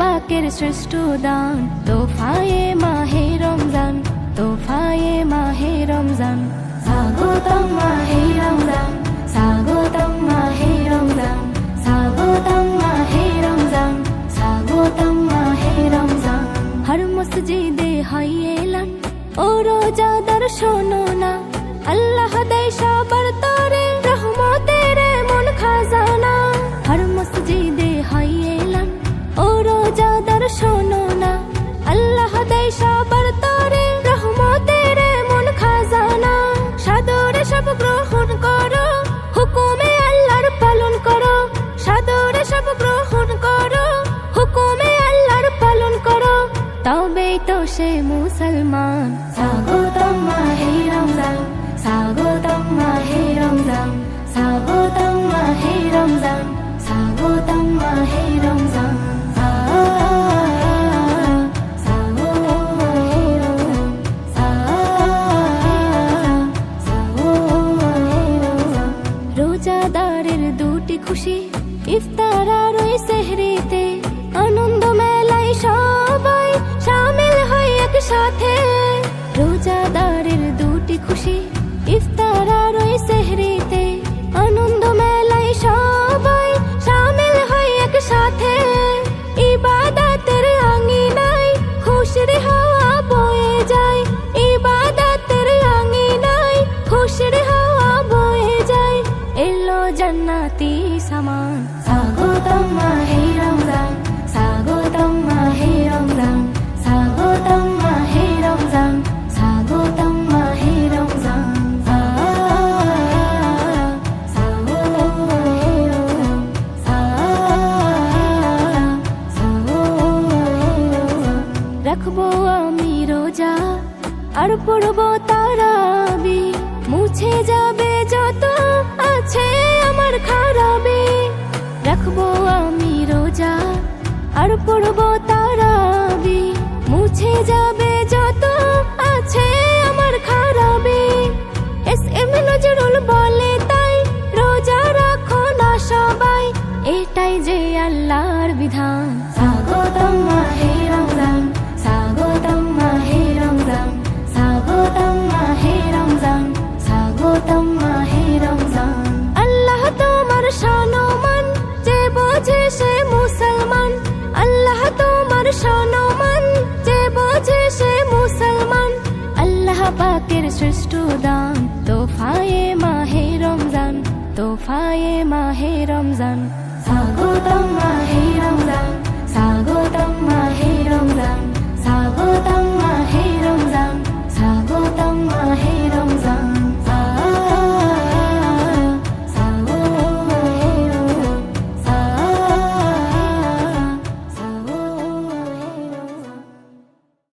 পাকের শ্রেষ্ঠ দান। তোফায়ে মাহে রমজান, তোফায়ে মাহে রমজান। স্বাগতম মাহে রমজান, স্বাগতম মাহে রমজান, স্বাগতম মাহে রমজান, স্বাগতম মাহে রমজান। হর মসজিদে হয় এলান, ও রোজাদার শোনো না। আল্লাহ দেয় সবার তবেই তো সে মুসলমান স্বাগতম মাহে রমজান স্বাগতম মাহে রমজান স্বাগতম মাহে রমজান স্বাগতম মাহে রমজান। রোজাদারের দুটি খুশি ইফতার আর ওই সেহরিতে জান্নাতি সামান স্বাগতম মাহে রমজান স্বাগতম মাহে রমজান স্বাগতম মাহে রমজান স্বাগতম মাহে রমজান রাখব আমি রোজা আর পড়ব তারাবি মুছে যাবে যত আছে আমার খারাপে, রাখব আমি রোজা আর পড়ব তারাবি। মুছে যাবে যত আছে আমার খারাপে, এস এম নজরুল বলে তাই রোজা রাখো না সবাই। এটাই যে আল্লাহর বিধান। স্বাগতম মাহে রমজান। শানমান যে বোঝে সে মুসলমান। আল্লাহ পাকের দান।